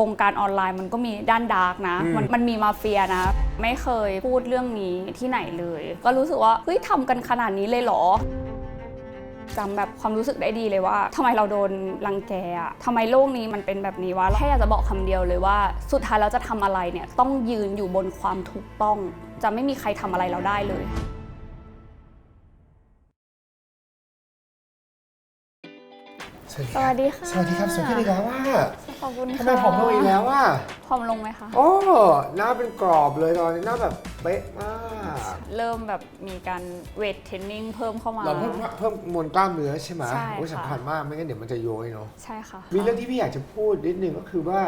วงการออนไลน์มันก็มีด้านดาร์กนะอืมมันมันมีมาเฟียนะ ไม่เคยพูดเรื่องนี้ที่ไหนเลย ก็รู้สึกว่าเฮ้ยทำกันขนาดนี้เลยเหรอจำแบบความรู้สึกได้ดีเลยว่าทำไมเราโดนรังแกอะทำไมโลกนี้มันเป็นแบบนี้วะแค่อยากจะบอกคำเดียวเลยว่า สุดท้ายเราจะทำอะไรเนี่ยต้องยืนอยู่บนความถูกต้อง จะไม่มีใครทำอะไรเราได้เลยสวัสดีค่ะ สวัสดีครับ สวัสดีครับว่าข อบคุณค่ะทำไมผอมลงอีกแล้วว่าผอมลงไหมคะ โอ้หน้าเป็นกรอบเลยตอนนี้หน้าแบบเป๊ะมากเริ่มแบบมีการเวทเทรนนิ่งเพิ่มเข้ามา เราเพิ่มเพิ่มมวลกล้ามเนื้อใช่ไหมใช่โอ้ยค่ะสำคัญมากไม่งั้นเดี๋ยวมันจะโยยเนาะใช่ค่ะ มีเรื่องที่พี่อยากจะพูดนิดนึงก็คือว่า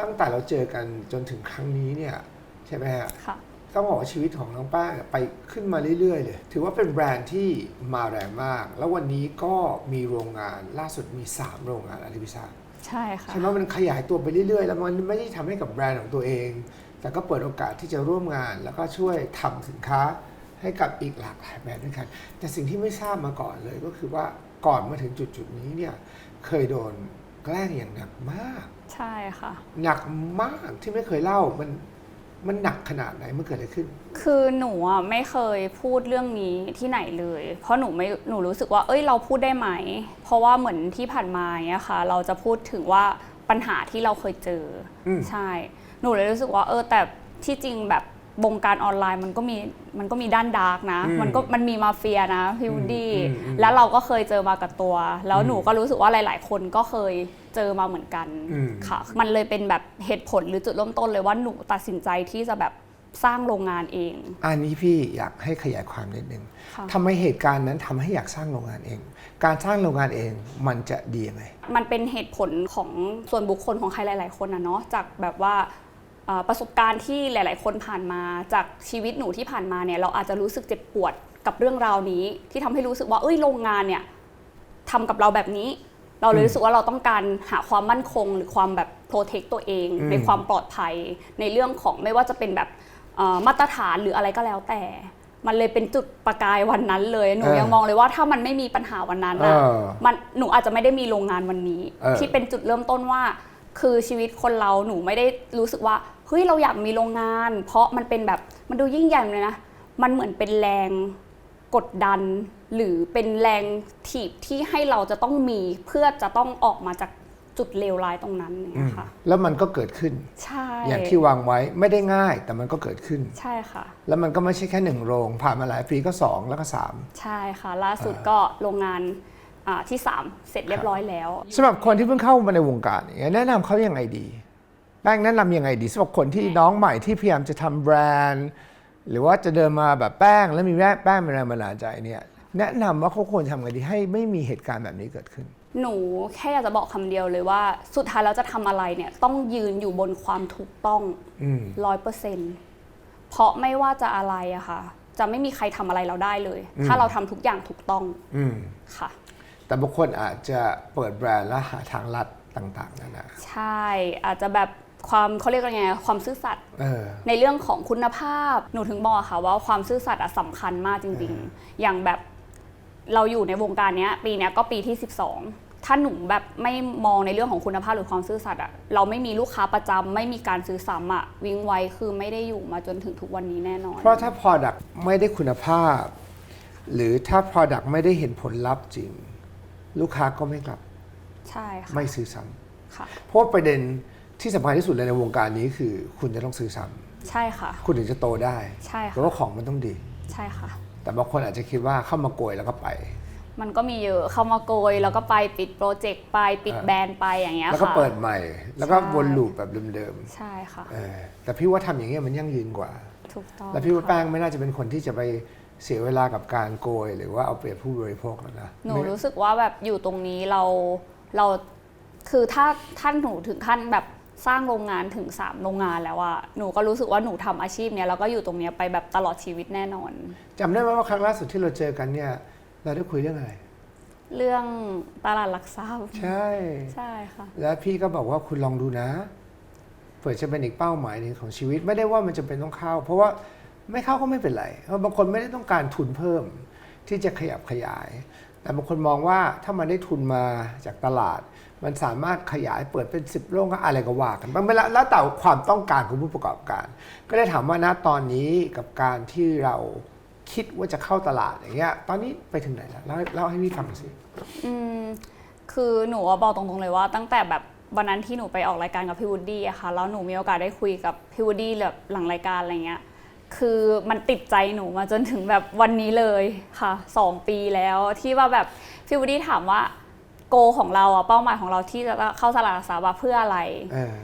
ตั้งแต่เราเจอกันจนถึงครั้งนี้เนี่ยใช่ไหมฮะ ค่ะ ต้องบอกว่าชีวิตของน้องป้างเนี่ยไปขึ้นมาเรื่อย ๆ เลย ถือว่าเป็นแบรนด์ที่มาแรงมาก แล้ววันนี้ก็มีโรงงานล่าสุดมี 3 โรงงานอะไรพิซซ่า ใช่ค่ะ ใช่ไหมมันขยายตัวไปเรื่อยๆ แล้วมันไม่ได้ทำให้กับแบรนด์ของตัวเอง แต่ก็เปิดโอกาสที่จะร่วมงานแล้วก็ช่วยทำสินค้าให้กับอีกหลากหลายแบรนด์ด้วยกัน แต่สิ่งที่ไม่ทราบมาก่อนเลยก็คือว่าก่อนมาถึงจุดๆนี้เนี่ยเคยโดนแกล้งอย่างหนักมาก ใช่ค่ะ หนักมากที่ไม่เคยเล่ามัน มันหนักขนาดไหนมันเกิดอะไรขึ้น คือหนูอะไม่เคยพูดเรื่องนี้ที่ไหนเลย เพราะหนูไม่หนูรู้สึกว่า เอ้ยเราพูดได้ไหม เพราะว่าเหมือนที่ผ่านมาเนี้ยค่ะ เราจะพูดถึงว่าปัญหาที่เราเคยเจออมใช่ หนูเลยรู้สึกว่า เออแต่ที่จริงแบบ วงการออนไลน์มันก็มีมันก็มีด้านดาร์กนะ อืมมันก็มันมีมาเฟียนะพี่วูดดี้อืมอืมแล้วเราก็เคยเจอมากับตัว แล้วอืมหนูก็รู้สึกว่าหลาย ๆ คนก็เคยเจอมาเหมือนกันอืม ค่ะ มันเลยเป็นแบบเหตุผลหรือจุดเริ่มต้นเลยว่าหนูตัดสินใจที่จะแบบสร้างโรงงานเอง อันนี้พี่อยากให้ขยายความนิดนึงค่ะ ทำไมเหตุการณ์นั้นทำให้อยากสร้างโรงงานเอง การสร้างโรงงานเองมันจะดียังไงมันเป็นเหตุผลของส่วนบุคคลของใครหลาย ๆ คนนะเนาะจากแบบว่าเอ่อ ประสบการณ์ที่หลาย ๆ คนผ่านมาจากชีวิตหนูที่ผ่านมาเนี่ยเราอาจจะรู้สึกเจ็บปวดกับเรื่องราวนี้ ที่ทำให้รู้สึกว่าเอ้ยโรงงานเนี่ยทำกับเราแบบนี้ เราเลยอืมรู้สึกว่าเราต้องการหาความมั่นคง หรือความแบบโปรเทคตัวเองอืมในความปลอดภัยในเรื่องของไม่ว่าจะเป็นแบบเอ่อมาตรฐานหรืออะไรก็แล้วแต่ มันเลยเป็นจุดประกายวันนั้นเลย หนูเออยังมองเลยว่าถ้ามันไม่มีปัญหาวันนั้นเออะอมันหนูอาจจะไม่ได้มีโรงงานวันนี้เออที่เป็นจุดเริ่มต้นว่า คือชีวิตคนเราหนูไม่ได้รู้สึกว่าเฮ้ยเราอยากมีโรงงาน เพราะมันเป็นแบบมันดูยิ่งใหญ่เลยนะ มันเหมือนเป็นแรงกดดัน หรือเป็นแรงถีบที่ให้เราจะต้องมีเพื่อจะต้องออกมาจากจุดเลวร้ายตรงนั้นอย่างอืเงี้มยค่ะแล้วมันก็เกิดขึ้น ใช่ อย่างที่วางไว้ไม่ได้ง่ายแต่มันก็เกิดขึ้น ใช่ค่ะ แล้วมันก็ไม่ใช่แค่หนึ่งโรง ผ่านมาหลายปีก็สองแล้วก็สามใช่ค่ะ ล่าสุดก็โรงงาน อ่าที่สามเสร็จเรียบร้อยแล้ว สำหรับคนที่เพิ่งเข้ามาในวงการอย่างเงี้ยแนะนำเขายังไงดีแป้งแนะนำยังไงดีสำหรับคนที่น้องใหม่ที่พยายามจะทำแบรนด์ หรือว่าจะเดินมาแบบแป้งแล้วมีแม่แป้งเป็นแรงบันดาลใจเนี่ยแนะนำว่าเขาควรทำไงดีให้ไม่มีเหตุการณ์แบบนี้เกิดขึ้น หนูแค่อยากจะบอกคำเดียวเลยว่าสุดท้ายเราจะทำอะไรเนี่ยต้องยืนอยู่บนความถูกต้องอืม ร้อยเปอร์เซ็นต์เพราะไม่ว่าจะอะไรอะค่ะ จะไม่มีใครทำอะไรเราได้เลยอืมถ้าเราทำทุกอย่างถูกต้องอืม ค่ะ แต่บางคนอาจจะเปิดแบรนด์แล้วหาทางลัดต่างๆนานาใช่อาจจะแบบความเขาเรียกว่าไงความซื่อสัตย์เออในเรื่องของคุณภาพหนูถึงบอกค่ะว่าความซื่อสัตย์อะสำคัญมากจริง ๆ อย่างแบบเราอยู่ในวงการเนี้ยปีเนี้ยก็ปีที่ 12 ถ้าหนูแบบไม่มองในเรื่องของคุณภาพหรือความซื่อสัตย์อะเราไม่มีลูกค้าประจำไม่มีการซื้อซ้ำอะวิ่งไวคือไม่ได้อยู่มาจนถึงทุกวันนี้แน่นอน เพราะถ้า Product ไม่ได้คุณภาพ หรือถ้า Product ไม่ได้เห็นผลลัพธ์จริง ลูกค้าก็ไม่กลับ ใช่ค่ะไม่ซื้อซ้ำค่ะเพราะว่าประเด็นที่สำคัญที่สุดเลยในวงการนี้คือ คุณจะต้องซื้อซ้ำใช่ค่ะคุณถึงจะโตได้ใช่เพค่ะราะว่าของมันต้องดี ใช่ค่ะ แต่บางคนอาจจะคิดว่าเข้ามาโกยแล้วก็ไป มันก็มีเยอะเข้ามาโกย แล้วก็ไปปิดโปรเจกต์ไปปิดอ่าแบรนด์ไปอย่างเงี้ยแล้วก็ค่ะเปิดใหม่ แล้วก็ใช่ วนลูปแบบเดิมใช่ค่ะ ๆเออแต่พี่ว่าทำอย่างเงี้ยมันยั่งยืนกว่า ถูกต้องแล้วพี่ว่าค่ะแป้งไม่น่าจะเป็นคนที่จะไป เสียเวลากับการโกย หรือว่าเอาเปรียบผู้บริโภคแล้วนะหนูไม่รู้สึกว่าแบบอยู่ตรงนี้เราเราคือถ้าท่านหนูถึงขั้นแบบสร้างโรงงานถึง 3 โรงงานแล้วอะหนูก็รู้สึกว่าหนูทำอาชีพเนี้ยแล้วก็อยู่ตรงเนี้ยไปแบบตลอดชีวิตแน่นอนจำได้ไหมว่าครั้งล่าสุดที่เราเจอกันเนี่ยเราได้คุยเรื่องอะไร เรื่องตลาดหลักทรัพย์ใช่ใช่ค่ะแล้วพี่ก็บอกว่าคุณลองดูนะเผื่อจะเป็นอีกเป้าหมายหนึ่งของชีวิตไม่ได้ว่ามันจะเป็นต้องเข้า เพราะว่า ไม่เข้าก็ไม่เป็นไร เพราะบางคนไม่ได้ต้องการทุนเพิ่มที่จะขยับขยาย แต่บางคนมองว่าถ้ามันได้ทุนมาจากตลาด มันสามารถขยายเปิดเป็น10โรงก็อะไรก็ว่ากันมันแล้วแต่ความต้องการของผู้ประกอบการ ก็ได้ถามว่าณตอนนี้กับการที่เราคิดว่าจะเข้าตลาดอย่างเงี้ย ตอนนี้ไปถึงไหนแล้วเล่าเล่าให้พี่ฟังสิอืมคือหนูบอกตรงๆเลยว่า ตั้งแต่แบบวันนั้นที่หนูไปออกรายการกับพี่วูดดี้อะค่ะแล้วหนูมีโอกาสได้คุยกับพี่วูดดี้แบบหลังรายการอะไรเงี้ย คือมันติดใจหนูมาจนถึงแบบวันนี้เลยค่ะสองปีแล้วที่ว่าแบบพี่วูดดี้ถามว่าโกของเราอะเป้าหมายของเราที่จะเข้าตลาดหลักทรัพย์อะเพื่ออะไรเออ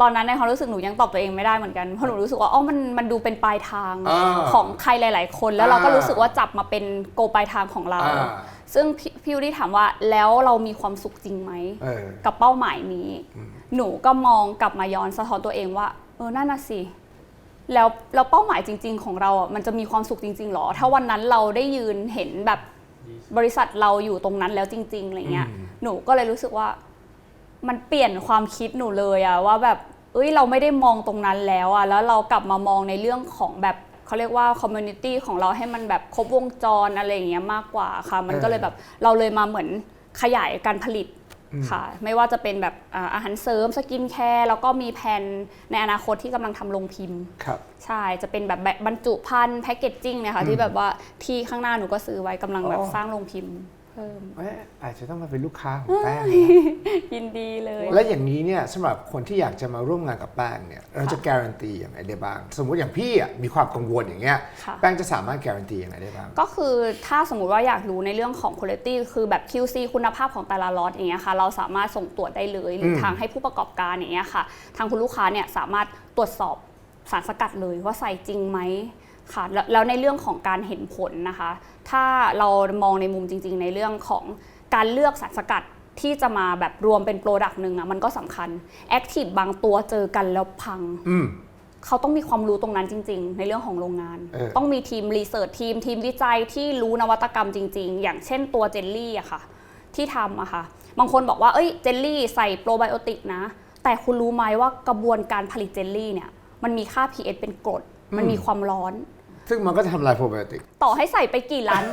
ตอนนั้นในความรู้สึกหนูยังตอบตัวเองไม่ได้เหมือนกันเพราะหนูรู้สึกว่าอ๋อมันมันดูเป็นปลายทางอ่าของใครหลาย ๆ คน แล้วเราก็อ่ารู้รู้สึกว่าจับมาเป็นโกปลายทางของเราอ่าซึ่งพี่พี่วูดดี้ถามว่าแล้วเรามีความสุขจริงไหมเออกับเป้าหมายนี้ หนูก็มองกลับมาย้อนสะท้อนตัวเองว่า เออนั่นน่ะสิ แล้วแล้วเป้าหมายจริง ๆ ของเราอะมันจะมีความสุขจริงๆหรอ ถ้าวันนั้นเราได้ยืนเห็นแบบบริษัทเราอยู่ตรงนั้นแล้วจริงๆอะไรเงี้ยอืมหนูก็เลยรู้สึกว่า มันเปลี่ยนความคิดหนูเลยอะว่าแบบ เอ้ยเราไม่ได้มองตรงนั้นแล้วอะแล้วเรากลับมามองในเรื่องของแบบเขาเรียกว่าคอมมูนิตี้ของเราให้มันแบบครบวงจรอะไรอย่างเงี้ยมากกว่าค่ะ มันก็เลยแบบเราเลยมาเหมือนขยายการผลิต ค่ะ ไม่ว่าจะเป็นแบบอ่าอาหารเสริมสกินแคร์แล้วก็มีแผนในอนาคตที่กำลังทำลงพิมพ์ครับใช่จะเป็นแบบบรรจุภัณฑ์แพคเกจจิ้งเนี่ยค่ะที่แบบว่าที่ข้างหน้าหนูก็ซื้อไว้กำลังแบบอ๋อสร้างลงพิมพ์เพิ่ม เอ๊ะอาจจะต้องมาเป็นลูกค้าของแป้งนะ ยินดีเลย และอย่างนี้เนี่ยสำหรับคนที่อยากจะมาร่วมงานกับแป้งเนี่ยเราจะค่ะการันตีอย่างไรได้บ้าง สมมุติอย่างพี่อะมีความกังวลอย่างเงี้ยค่ะ แป้งจะสามารถการันตีอย่างไรได้บ้าง ก็คือถ้าสมมุติว่าอยากรู้ในเรื่องของคุณภาพคือแบบ QC คุณภาพของแต่ละล็อตอย่างเงี้ยค่ะ เราสามารถส่งตรวจได้เลยหรืออม ทางให้ผู้ประกอบการอย่างเงี้ยค่ะ ทางคุณลูกค้าเนี่ยสามารถตรวจสอบสารสกัดเลยว่าใส่จริงไหม ค่ะแล้วแล้วในเรื่องของการเห็นผลนะคะ ถ้าเรามองในมุมจริง ๆ ในเรื่องของการเลือกสารสกัดที่จะมาแบบรวมเป็นโปรดักต์หนึ่งอะมันก็สำคัญแอคทีฟบางตัวเจอกันแล้วพัง อืม เขาต้องมีความรู้ตรงนั้นจริง ๆ ในเรื่องของโรงงาน เออ ต้องมีทีมรีเสิร์ชทีมทีมวิจัยที่รู้นวัตกรรมจริง ๆ อย่างเช่นตัวเจลลี่อะค่ะ ที่ทำอะค่ะ บางคนบอกว่าเอ้ยเจลลี่ใส่โปรไบโอติกนะ แต่คุณรู้ไหมว่ากระบวนการผลิตเจลลี่เนี่ย มันมีค่า pH เป็นกรด มันมีความร้อน ซึ่งมันก็จะทำลายโปรไบโอติก ต่อให้ใส่ไปกี่ล้าน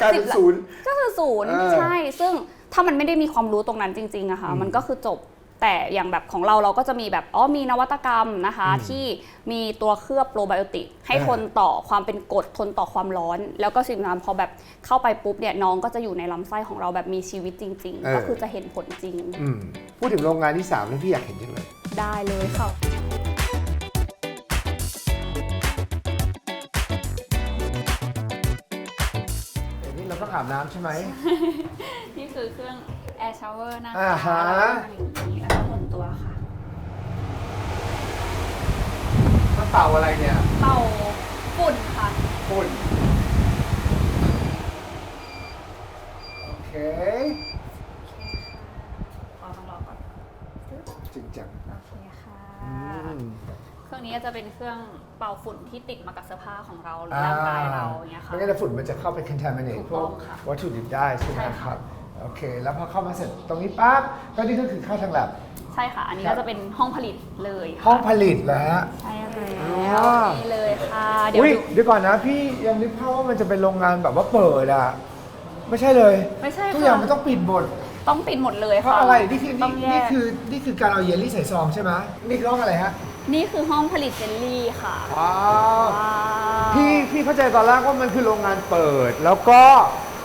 กลายเป็นสิบล้ศูนย์ ก็คือศูนย์เออ ใช่ ซึ่งถ้ามันไม่ได้มีความรู้ตรงนั้นจริงๆอะค่ะมันก็คือจบแต่อย่างแบบของเราเราก็จะมีแบบอ๋อมีนวัตกรรมนะคะ ที่มีตัวเคลือบโปรไบโอติกให้เออทนต่อความเป็นกรดทนต่อความร้อน แล้วก็สิ่งนั้นพอแบบเข้าไปปุ๊บเนี่ยน้องก็จะอยู่ในลำไส้ของเราแบบมีชีวิตจริงๆก็คือจะเห็นผลจริงอืมพูดถึงโรงงานที่3แล้วพี่อยากเห็นจังเลย ได้เลยค่ะ อันนี้เราต้องอาบน้ำใช่ไหม นี่คือเครื่อง air shower นะอ่าฮะ อย่างนี้แล้วก็หมุนตัวค่ะถ้าเป่าอะไรเนี่ยเป่าฝุ่นค่ะ ฝุ่นโอเคขอต้องรอก่อนจริงจังโอเคค่ะ อืม เครื่องนี้จะเป็นเครื่องเป่าฝุ่นที่ติดมากับเสื้อผ้าของเราหรืออ่าร่างกายเราอย่างเงี้ยค่ะ ไม่งั้นฝุ่นมันจะเข้าไป contaminate ถูกพวต้กองค่ะวัตถุดิบได้ใช่ไหมใช่คค่ะ รับโอเค แล้วพอเข้ามาเสร็จตรงนี้ปั๊บก็นี่ก็คือเข้าทางแลบ ใช่ค่ะ อันนี้ครับ ก็จะเป็นห้องผลิตเลยค่ะห้องผลิตแล้วฮะ ใช่แล้อ๋วอนี่เลยค่ะ เดี๋ยวอุ้ยดูเดี๋ยวก่อนนะพี่ยังนึกภาพว่ามันจะเป็นโรงงานแบบว่าเปิดอะไม่ใช่เลยไม่ใช่ทุกอย่างค่ะมันต้องปิดหมดต้องปิดหมดเลยเพค่ะราะอะไรนี่คือต้นี่องแยนี่กคือนี่คือการเอาเยลลี่ใส่ซองใช่ไหมนี่คือห้องอะไรฮะ นี่คือห้องผลิตเจลลี่ค่ะอ๋อว้าวพี่พี่เข้าใจตอนแรกว่ามันคือโรงงานเปิด แล้วก็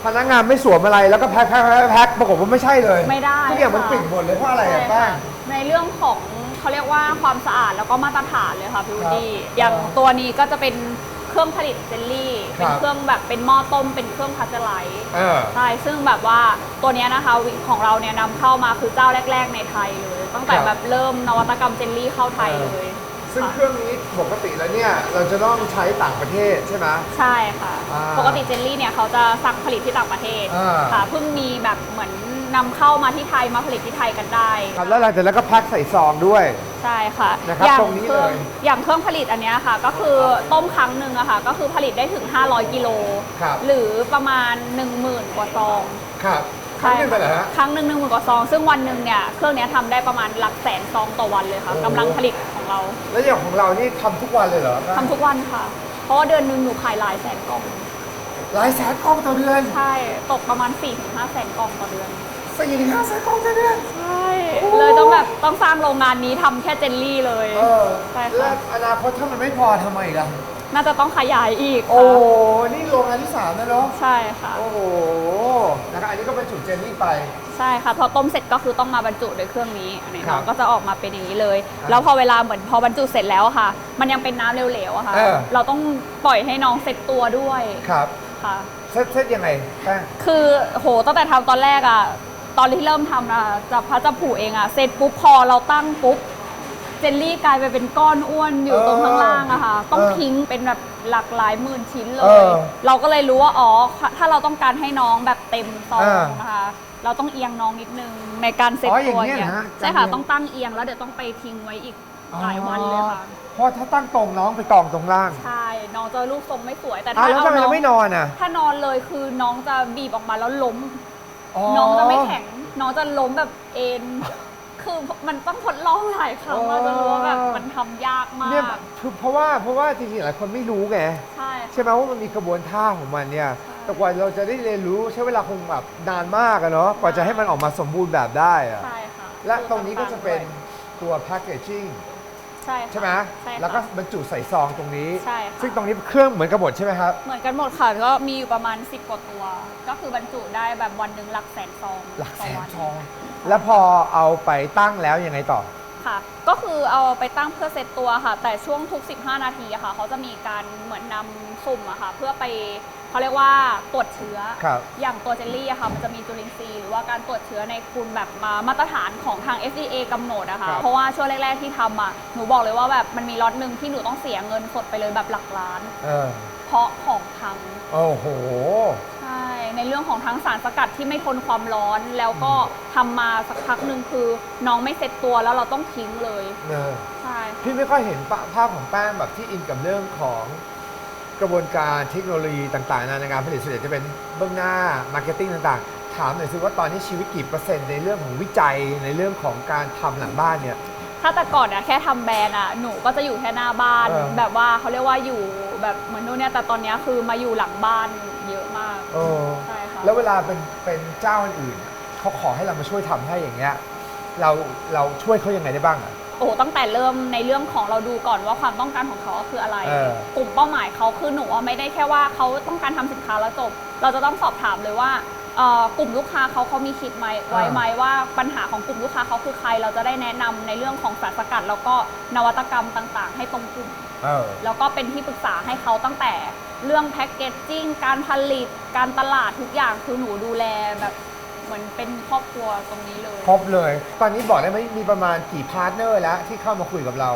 พนักงานไม่สวมอะไรแล้วก็แพ็คแพ็คแพ็คแพ็คปรากฏว่าไม่ใช่เลยไม่ได้ทุกอย่างมันค่ะปิดหมดเลยเพราะอะไรใช่อะแป้ค่ะงในเรื่องของเขาเรียกว่าความสะอาดแล้วก็มาตรฐานเลยค่ะพี่วูดดี้ครับอย่างตัวนี้ก็จะเป็นเครื่องผลิตเจลลี่คเป็นรับ เครื่องแบบเป็นหม้อต้ม เป็นเครื่องพัชไลท์ เออ ใช่ ซึ่งแบบว่าตัวเนี้ยนะคะวิของเราเนี่ยนำเข้ามาคือเจ้าแรก ๆ ในไทยเลย ตั้งแต่ครับแบบเริ่มนวัตกรรมเจลลี่เข้าไทยเลยซึ่งค่ะเครื่องนี้ปกติแล้วเนี่ยเราจะต้องใช้ต่างประเทศใช่ไหมใช่ค่ะ อ่าปกติเจลลี่เนี่ยเขาจะสั่งผลิตที่ต่างประเทศอ่า ค่ะเพิ่งมีแบบเหมือนนำเข้ามาที่ไทยมาผลิตที่ไทยกันได้ครับแล้วหลังจากนั้นก็แพ็คใส่ซองด้วย ใช่ค่ะนะครับอย่างตรงนี้เครื่องเลยอย่างเครื่องผลิตอันเนี้ยค่ะ ก็คือต้มครั้งหนึ่งอะค่ะ ก็คือผลิตได้ถึง 500 กิโลครับ หรือประมาณ 10,000 กว่าซอง ครับ ครั้งหนึงไปเหรอฮะ ครั้งหนึ่งหนึ่งหมื่นกว่าซอง ซึ่งวันหนึ่งเนี่ยเครื่องเนี้ยทำได้ประมาณหลักแสนซองต่อวันเลยค่ะโอ้โห กำลังผลิตของเราแล้วอย่างของเรานี่ทำทุกวันเลยเหรอทำทุกวันค่ะ เพราะว่าเดือนหนึ่งหนูขายหลายแสนกล่อง หลายแสนกล่องต่อเดือนใช่ ตกประมาณ4-5แสนกล่องต่อเดือน สี่ถึงห้าแสนกล่องต่อเดือน ใช่เลยต้องแบบต้องสร้างโรงงานนี้ทำแค่เจลลี่เลย เออใช่ค่ะ แล้วอนาคตถ้ามันไม่พอทำไมอีกอะ น่าจะต้องขยายอีกโอ้ค่ะนี่โรงงานที่สามแล้วเนาะใช่ค่ะ โอ้โหนะครับอันนี้ก็เป็นจุดเจนนี่ไป ใช่ค่ะ พอต้มเสร็จก็คือต้องมาบรรจุในเครื่องนี้อันนี้ครับเนาะก็จะออกมาเป็นอย่างนี้เลยอ่าแล้วพอเวลาเหมือนพอบรรจุเสร็จแล้วอะค่ะ มันยังเป็นน้ำเหลวๆอะค่ะ เออ เราต้องปล่อยให้น้องเซ็ตตัวด้วยครับค่ะ เซตเซตยังไงแป้ง คือโหตั้งแต่ทำตอนแรกอะตอนที่เริ่มทำอะจะพัดจะผูเองอะเสร็จปุ๊บพอเราตั้งปุ๊บ เจลลี่กลายไปเป็นก้อนอ้วนอยู่ตรงข้างล่างอะค่ะ ต้องทิ้งเป็นแบบหลากหลายหมื่นชิ้นเลเอย อเราก็เลยรู้ว่าอ๋อถ้าเราต้องการให้น้องแบบเต็มซองอ่านะคะ เราต้องเอียงน้องนิดนึงในการเซ็ตอ๋ออตัย่างวเงี้ยเนี่ยเหรอฮะใช่ค่ะจำเป็นต้องตั้งเอียงแล้วเดี๋ยวต้องไปทิ้งไว้อีกหลายวันเลยค่ะ เพราะถ้าตั้งตรงน้องไปกองตรงล่างใช่น้องจะรูปทรงไม่สวยแต่อะถ้าแล้วเอาทำไมน้อเรางไม่นอนอะถ้านอนเลยคือน้องจะบีบออกมาแล้วล้ม น้องจะไม่แข็ง น้องจะล้มแบบเอ็น คือมันต้องทดลองหลายครั้งอ๋อเราจะรู้ว่าแบบมันทำยากมาเนี่ยกคือเพราะว่าเพราะว่าจริงๆหลายคนไม่รู้ไง ใช่ใช่ไหมว่ามันมีกระบวนท่าของมันเนี่ย แต่กว่าเราจะได้เรียนรู้ใช้เวลาคงแบบนานมากอะเนาะ กว่าจะให้มันออกมาสมบูรณ์แบบได้อะ ใช่ค่ะและตรงนี้ก็จะเป็นตัวแพ c เกจจิ้ง ใช่ค่ะใช่ไหมใช่ค่ะ แล้วก็บรรจุใส่ซองตรงนี้ ใช่ค่ะ ซึ่งตรงนี้เครื่องเหมือนกันหมดใช่ไหมครับ เหมือนกันหมดค่ะก็มีอยู่ประมาณ 10 กว่าตัว ก็คือบรรจุได้แบบวันหนึ่งหลักแสนซองหลักแสนต่วัซอง แล้วพอเอาไปตั้งแล้วยังไงต่อ ค่ะ ก็คือเอาไปตั้งเพื่อเซตตัวค่ะ แต่ช่วงทุก 15 นาทีอะค่ะ เขาจะมีการเหมือนนำสุ่มอะค่ะ เพื่อไป เขาเรียกว่าตรวจเชื้อ ครับอย่างตัวเจลลี่อะค่ะ มันจะมีจุลินทรีย์หรือว่าการตรวจเชื้อในคุณแบบมามาตรฐานของทาง FDA กำหนดอะค่ะครับ เพราะว่าช่วงแรก ๆที่ทำอะหนูบอกเลยว่าแบบมันมีล็อตหนึ่งที่หนูต้องเสียเงินสดไปเลยแบบหลักล้าน เออเพราะของพัง โอ้โห ใช่ ในเรื่องของทั้งสารสกัดที่ไม่ทนความร้อนแล้วก็ทำมาสักพักหนึ่งคือน้องไม่เซ็ตตัวแล้วเราต้องทิ้งเลย เออ ใช่ค่ะพี่ไม่ค่อยเห็นปะภาพของแป้งแบบที่อินกับเรื่องของ กระบวนการเทคโนโลยีต่างๆ ในการผลิตส่วนใหญ่จะเป็นเบื้องหน้ามาร์เก็ตติ้งต่างๆ ถามหน่อยสิว่าตอนนี้ชีวิตกี่เปอร์เซ็นต์ในเรื่องของวิจัยในเรื่องของการทำหลังบ้านเนี่ยถ้าแต่ก่อนอะแค่ทำแบรนด์อะหนูก็จะอยู่แค่หน้าบ้านเออแบบว่าเขาเรียกว่าอยู่แบบเหมือนนู่นเนี่ยแต่ตอนเนี้ยคือมาอยู่หลังบ้านเยอะมากเออใช่ค่ะแล้วเวลาเป็นเป็นเจ้าอื่นๆเขาขอให้เรามาช่วยทำให้อย่างเงี้ยเราเราช่วยเขายังไงได้บ้างอะ โอ้โหตั้งแต่เริ่มในเรื่องของเราดูก่อนว่าความต้องการของเขาคืออะไร เออ กลุ่มเป้าหมายเขาคือหนูว่าไม่ได้แค่ว่าเขาต้องการทำสินค้าแล้วจบ เราจะต้องสอบถามเลยว่าเอ่อกลุ่มลูกค้าเขาเขามีคิดไหมไว้ไหมว่าปัญหาของกลุ่มลูกค้าเขาคือใคร เราจะได้แนะนำในเรื่องของสารสกัด แล้วก็นวัตกรรมต่างๆ ให้ตรงกลุ่ม เออ แล้วก็เป็นที่ปรึกษาให้เขาตั้งแต่เรื่องแพ็กเกจจิ้งการผลิตการตลาดทุกอย่างคือหนูดูแลแบบเห มือนเป็นครอบครัวตรงนี้เลย ครบเลย ตอนนี้บอกได้ไหมมีประมาณกี่พาร์ทเนอร์แล้วที่เข้ามาคุยกับเรา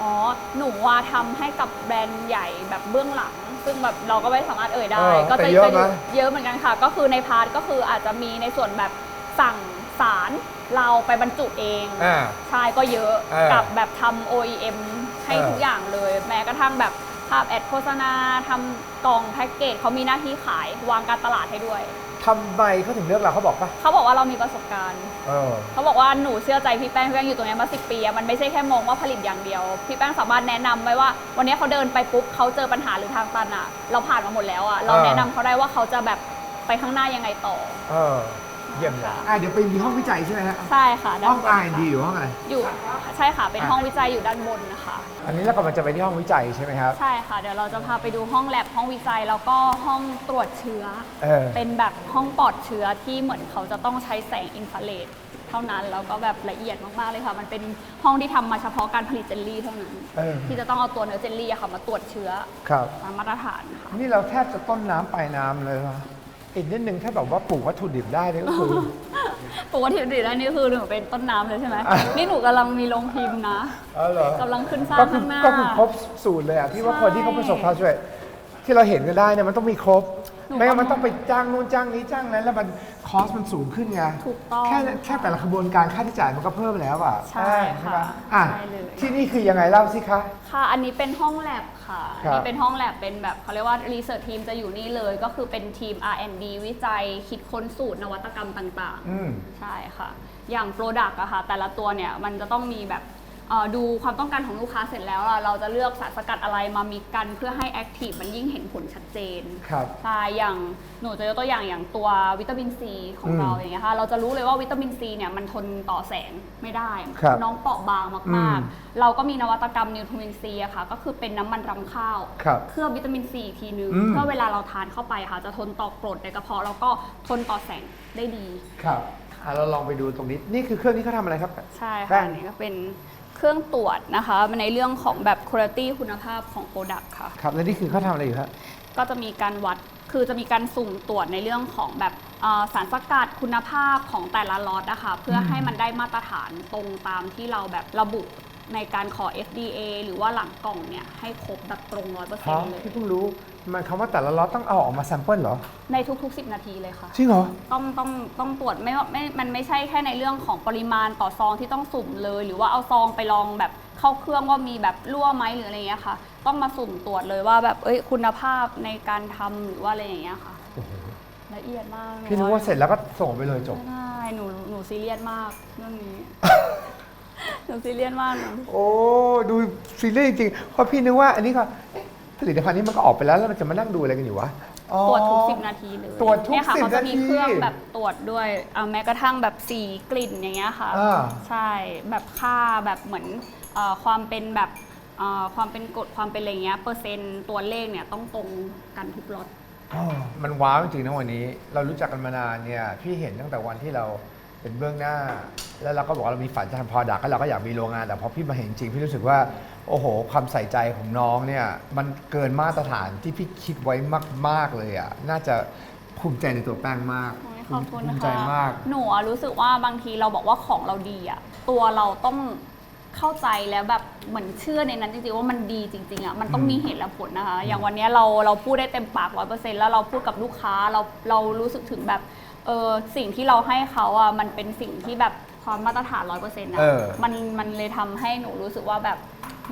อ๋อ หนูว่าทำให้กับแบรนด์ใหญ่แบบเบื้องหลัง ซึ่งแบบเราก็ไม่สามารถเอ่ยได้ เออก็แต่จะเยอะเป็นไหม เยอะเหมือนกันค่ะ ก็คือในพาร์ทก็คืออาจจะมีในส่วนแบบสั่งสารเราไปบรรจุเอง อ่า ใช่ก็เยอะเออกับแบบทำ OEM ให้เออทุกอย่างเลย แม้กระทั่งแบบภาพแอดโฆษณาทำกล่องแพ็กเกจเขามีหน้าที่ขายวางการตลาดให้ด้วย ทำไมเขาถึงเลือกเราเขาบอกปะเขาบอกว่าเรามีประสบการณ์ เออ เขาบอกว่าหนูเชื่อใจพี่แป้งพี่แป้งอยู่ตรงนี้มาสิปีอะมันไม่ใช่แค่มองว่าผลิตอย่างเดียว พี่แป้งสามารถแนะนำไว้ว่า วันนี้เขาเดินไปปุ๊บเขาเจอปัญหาหรือทางตันอะเราผ่านมาหมดแล้วอะเราเออแนะนำเขาได้ว่าเขาจะแบบไปข้างหน้ายังไงต่อ เออ เยี่ยมเลยค่ะอะเดี๋ยวไปมีห้องวิจัยใช่ไหมฮะใช่ค่ะด้าห้นองบน R&D อยู่ห้องอะไร อยู่ใช่ค่ะ เป็นอะห้องวิจัยอยู่ด้านบนนะคะ อันนี้เรากำลังจะไปที่ห้องวิจัยใช่ไหมครับ ใช่ค่ะ เดี๋ยวเราจะพาไปดูห้องแลบห้องวิจัยแล้วก็ห้องตรวจเชื้อ เออ เป็นแบบห้องปลอดเชื้อที่เหมือนเขาจะต้องใช้แสงอินฟราเรดเท่านั้นแล้วก็แบบละเอียดมากๆเลยค่ะ มันเป็นห้องที่ทำมาเฉพาะการผลิตเจลลี่เท่านั้น เออ ที่จะต้องเอาตัวเนื้อเจลลี่อะค่ะมาตรวจเชื้อครับ ตามมาตรฐานค่ะ นี่เราแทบจะต้นน้ำปลายน้ำเลยวะ อีกนิดนึงถ้าแบบว่าปลูกวัตถุดิบได้เนี่ยก็คือ ปกติดิแล้วนี่คือหนูเป็นต้นน้ำเลยใช่ไหมอะนี่หนูกำลังมีโรงพิมพ์นะเออเหรอกำลังขึ้นสร้าก็งคือข้างหน้า ก็คือครบสูตรเลยอะพี่ว่าใช่คนที่เขาประสบความสำเร็จที่เราเห็นกันได้เนี่ยมันต้องมีครบ หนูไม่งั้นมันก็ต้องไปจ้างนู่นจ้างนี้จ้างนั้น แล้วมัน คอสมันสูงขึ้นไงถูกต้องแค่แค่แต่ละกระบวนการค่าใช้จ่ายมันก็เพิ่มแล้วอะใช่ค่ะปอะใช่เลย ที่นี่คือยังไงเล่าสิคะ ค่ะ อันนี้เป็นห้องแลบค่ะครับอันนี้เป็นห้องแลบเป็นแบบเขาเรียกว่ารีเสิร์ชทีมจะอยู่นี่เลย ก็คือเป็นทีม R&D วิจัยคิดค้นสูตรนวัตกรรมต่างอืม ๆ ใช่ค่ะ อย่างโปรดักต์อะค่ะ แต่ละตัวเนี่ย มันจะต้องมีแบบเอ่อ ดูความต้องการของลูกค้าเสร็จแล้วอะเราจะเลือกสารสกัดอะไรมามิกกันเพื่อให้แอคทีฟมันยิ่งเห็นผลชัดเจนครับใช่อย่างหนูจะยกตัวอย่างอย่างตัววิตามินซีของอืมเราอย่างเงี้ยค่ะเราจะรู้เลยว่าวิตามินซีเนี่ยมันทนต่อแสงไม่ได้ครับน้องเปราะบางอืมากมๆเราก็มีนวัตกรรมนิวทรินซีอะค่ะก็คือเป็นน้ำมันรำข้าวครับเคลือบวิตามินซีอีกทีนึงอืมเพื่อเวลาเราทานเข้าไปค่ะจะทนต่อกรดในกระเพาะแล้วก็ทนต่อแสงได้ดี ครับอะเราลองไปดูตรงนี้นี่คือเครื่องนี้เขาทำอะไรครับ ใช่แป้ค่ะงอันนี่ก็เป็น เครื่องตรวจนะคะในเรื่องของแบบคุณภาพคุณภาพของโปรดักต์ค่ะ ครับ แล้วนี่คือเขาทำอะไรอยู่ครับ ก็จะมีการวัดคือจะมีการสุ่มตรวจในเรื่องของแบบเอ่อสารสกัดคุณภาพของแต่ละล็อตนะคะเพื่อให้มันได้มาตรฐานตรงตามที่เราแบบระบุในการขอ FDA หรือว่าหลังกล่องเนี่ยให้ครบแบบตรงร้อยเปอร์เพเซ็นราะต์เลย พี่เพิ่งรู้ มันคำว่าแต่ละล็อตต้องเอาออกมาแซมเปิลเหรอ ในทุกๆ 10 นาทีเลยค่ะ จริงเหรอ ต้องต้องต้องตรวจไม่ว่าไม่มันไม่ใช่แค่ในเรื่องของปริมาณต่อซองที่ต้องสุ่มเลย หรือว่าเอาซองไปลองแบบเข้าเครื่องว่ามีแบบรั่วไหมหรืออะไรอย่างเงี้ยค่ะ ต้องมาสุ่มตรวจเลยว่าแบบเอ้ยคุณภาพในการทำหรือว่าอะไรอย่างเงี้ยค่ะโอ้โหละเอียดมากพี่นึกว่าเสร็จแล้วก็ส่งไปเลยจบ ไม่ได้หนูหนูซีเรียสมากเรื่องนี้ หนูซีเรียสมากนะ โอ้ ดูซีเรียสจริงๆเพราะพี่นึกว่าอันนี้ก็เอ๊ะ ผลิตภัณฑ์นี้มันก็ออกไปแล้วแล้วมันจะมานั่งดูอะไรกันอยู่วะอ๋อ ตรวจทุกสิบนาทีเลยตรวจทุกเนี่ยค่ะ10เขาจะมีนาทีเครื่องแบบตรวจด้วยอ่าแม้กระทั่งแบบสีกลิ่นอย่างเงี้ยค่ะ อ่า ใช่แบบค่าแบบเหมือนเอ่อความเป็นแบบเอ่อความเป็นกรดความเป็นอะไรเงี้ยเปอร์เซ็นต์ตัวเลขเนี่ยต้องตรงกันทุกล็อตอ๋อมันว้าวจริงๆนะวันนี้ เรารู้จักกันมานานเนี่ย พี่เห็นตั้งแต่วันที่เราเป็นเบื้องหน้า แล้วเราก็บอกว่าเรามีฝันจะทำพอดักแล้วเราก็อยากมีโรงงาน แต่พอพี่มาเห็นจริง พี่รู้สึกว่า โอ้โห ความใส่ใจของน้องเนี่ย มันเกินมาตรฐานที่พี่คิดไว้มาก ๆ เลยอะ น่าจะภูมิใจในตัวแป้งมากโอ้ยขอบคุณภูนะมิใจคะมาก หนูอะรู้สึกว่าบางทีเราบอกว่าของเราดีอะตัวเราต้องเข้าใจแล้วแบบเหมือนเชื่อในนั้นจริงๆว่ามันดีจริงๆอะมันต้องอืมมีเหตุและผลนะคะ อย่างวันเนี้ยเราเราพูดได้เต็มปากร้อยเปอร์เซ็นต์แล้วเราพูดกับลูกค้าเราเรารู้สึกถึงแบบเออสิ่งที่เราให้เขาอะมันเป็นสิ่งที่แบบ ความมาตรฐานร้อยเปอร์เซ็นต์นะเออ มันมันเลยทำให้หนูรู้สึกว่าแบบ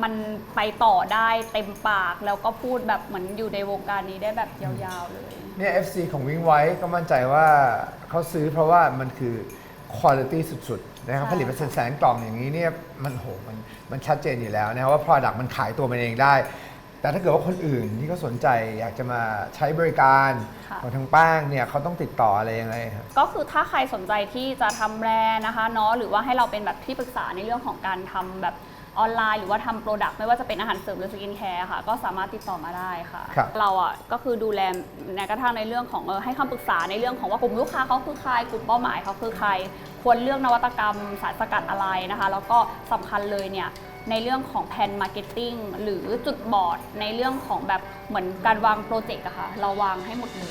มันไปต่อได้เต็มปากแล้วก็พูดแบบเหมือนอยู่ในวงการนี้ได้แบบยาวๆเลย เนี่ย FC ของวิงไว้ก็มั่นใจว่าเขาซื้อเพราะว่ามันคือคุณภาพสุดๆนะครับใช่ ผลิตมาแสนๆกล่องอย่างนี้เนี่ยมันโหมันมันชัดเจนอยู่แล้วนะครับว่า Product มันขายตัวมันเองได้ แต่ถ้าเกิดว่าคนอื่นที่เขาสนใจอยากจะมาใช้บริการค่ะ ของทางแป้งเนี่ยเขาต้องติดต่ออะไรยังไงครับ ก็คือถ้าใครสนใจที่จะทำแบรนด์นะคะเนาะหรือว่าให้เราเป็นแบบที่ปรึกษาในเรื่องของการทำแบบออนไลน์ หรือว่าทำโปรดักต์ไม่ว่าจะเป็นอาหารเสริมหรือสกินแคร์ค่ะ ก็สามารถติดต่อมาได้ค่ะ ครับ เราอะก็คือดูแลแม้กระทั่งในเรื่องของเออให้คำปรึกษาในเรื่องของว่ากลุ่มลูกค้าเขาคือใครกลุ่มเป้าหมายเขาคือใคร ควรเลือกนวัตกรรมสารสกัดอะไรนะคะ แล้วก็สำคัญเลยเนี่ย ในเรื่องของแผนมาร์เก็ตติ้งหรือจุดบอดในเรื่องของแบบเหมือนการวางโปรเจกต์อะค่ะเราวางให้หมดเลย